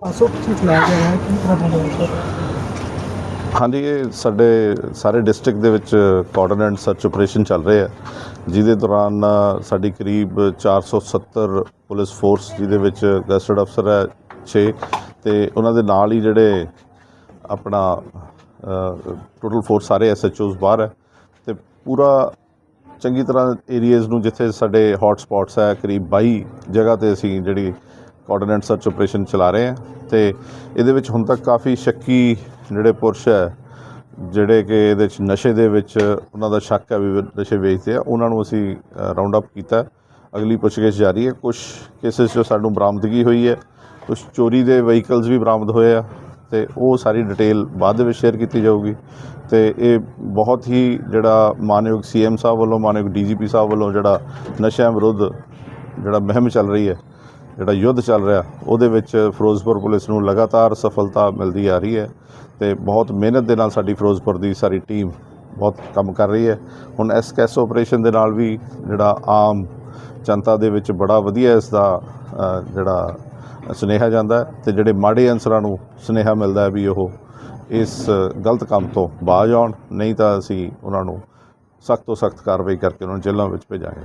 ਪਾਸੋਂ ਪਿੱਛੇ ਚਲਾਇਆ ਜਾ ਰਿਹਾ ਕੀ ਪ੍ਰੋਬਲਮ ਹੈ ਹਾਂਜੀ, ਇਹ ਸਾਡੇ ਸਾਰੇ ਡਿਸਟ੍ਰਿਕਟ ਦੇ ਵਿੱਚ ਕੋਆਰਡੀਨੇਟ ਸਰਚ ਆਪਰੇਸ਼ਨ ਚੱਲ ਰਹੇ ਆ। ਜਿਹਦੇ ਦੌਰਾਨ ਸਾਡੀ ਕਰੀਬ 470 ਪੁਲਿਸ ਫੋਰਸ ਜਿਹਦੇ ਵਿੱਚ ਗੈਸਟਡ ਅਫਸਰ ਹੈ 6 ਤੇ ਉਹਨਾਂ ਦੇ ਨਾਲ ਹੀ ਜਿਹੜੇ ਆਪਣਾ ਟੋਟਲ ਫੋਰਸ ਸਾਰੇ ਐਸਐਚਓਸ ਬਾਹਰ ਹੈ। ਤੇ ਪੂਰਾ ਚੰਗੀ ਤਰ੍ਹਾਂ ਏਰੀਆਜ਼ ਨੂੰ ਜਿੱਥੇ ਸਾਡੇ ਹੌਟ ਸਪੌਟਸ ਹੈ, ਕਰੀਬ 22 ਜਗ੍ਹਾ ਤੇ ਅਸੀਂ ਜਿਹੜੀ ਕੋਆਰਡੀਨੇਟ ਸਰਚ ਆਪਰੇਸ਼ਨ ਚਲਾ ਰਹੇ ਹਾਂ ਤੇ ਇਹਦੇ ਵਿੱਚ ਹੁਣ ਤੱਕ ਕਾਫੀ ਸ਼ੱਕੀ ਜਿਹੜੇ ਪੁਰਸ਼ ਹੈ, ਜਿਹੜੇ ਕਿ ਇਹਦੇ ਵਿੱਚ ਨਸ਼ੇ ਦੇ ਵਿੱਚ ਉਹਨਾਂ ਦਾ ਸ਼ੱਕ ਹੈ ਵੀ ਨਸ਼ੇ ਵੇਚਦੇ ਆ, ਉਹਨਾਂ ਨੂੰ ਅਸੀਂ ਰਾਉਂਡ ਅਪ ਕੀਤਾ। ਅਗਲੀ ਪੁੱਛਗਿੱਛ ਜਾਰੀ ਹੈ। ਕੁਝ ਕੇਸਿਸ 'ਚ ਸਾਨੂੰ ਬਰਾਮਦਗੀ ਹੋਈ ਹੈ ਕੁਝ ਚੋਰੀ ਦੇ ਵਹੀਕਲਸ ਵੀ ਬਰਾਮਦ ਹੋਏ ਆ ਤੇ ਉਹ ਸਾਰੀ ਡਿਟੇਲ ਬਾਅਦ ਦੇ ਵਿੱਚ ਸ਼ੇਅਰ ਕੀਤੀ ਜਾਊਗੀ। ਤੇ ਇਹ ਬਹੁਤ ਹੀ ਜਿਹੜਾ ਮਾਨਯੋਗ ਸੀਐਮ ਸਾਹਿਬ ਵੱਲੋਂ, ਮਾਨਯੋਗ ਡੀਜੀਪੀ ਸਾਹਿਬ ਵੱਲੋਂ ਜਿਹੜਾ ਨਸ਼ਿਆਂ ਵਿਰੁੱਧ ਜਿਹੜਾ ਮੁਹਿੰਮ ਚੱਲ ਰਹੀ ਹੈ ਜਿਹੜਾ ਯੁੱਧ ਚੱਲ ਰਿਹਾ, ਉਹਦੇ ਵਿੱਚ ਫਿਰੋਜ਼ਪੁਰ ਪੁਲਿਸ ਨੂੰ ਲਗਾਤਾਰ ਸਫਲਤਾ ਮਿਲਦੀ ਆ ਰਹੀ ਹੈ ਤੇ ਬਹੁਤ ਮਿਹਨਤ ਦੇ ਨਾਲ ਸਾਡੀ ਫਿਰੋਜ਼ਪੁਰ ਦੀ ਸਾਰੀ ਟੀਮ ਬਹੁਤ ਕੰਮ ਕਰ ਰਹੀ ਹੈ। ਹੁਣ ਇਸ ਕੈਸ ਆਪਰੇਸ਼ਨ ਦੇ ਨਾਲ ਵੀ ਜਿਹੜਾ ਆਮ ਜਨਤਾ ਦੇ ਵਿੱਚ ਬੜਾ ਵਧੀਆ ਇਸ ਦਾ ਜਿਹੜਾ ਸੁਨੇਹਾ ਜਾਂਦਾ ਹੈ ਤੇ ਜਿਹੜੇ ਮਾੜੇ ਅਨਸਰਾਂ ਨੂੰ ਸੁਨੇਹਾ ਮਿਲਦਾ ਵੀ ਉਹ ਇਸ ਗਲਤ ਕੰਮ ਤੋਂ ਬਾਜ਼ ਆਉਣ, ਨਹੀਂ ਤਾਂ ਅਸੀਂ ਉਹਨਾਂ ਨੂੰ ਸਖਤ ਤੋਂ ਸਖਤ ਕਾਰਵਾਈ ਕਰਕੇ ਉਹਨਾਂ ਨੂੰ ਜੇਲ੍ਹਾਂ ਵਿੱਚ ਭੇਜਾਂਗੇ।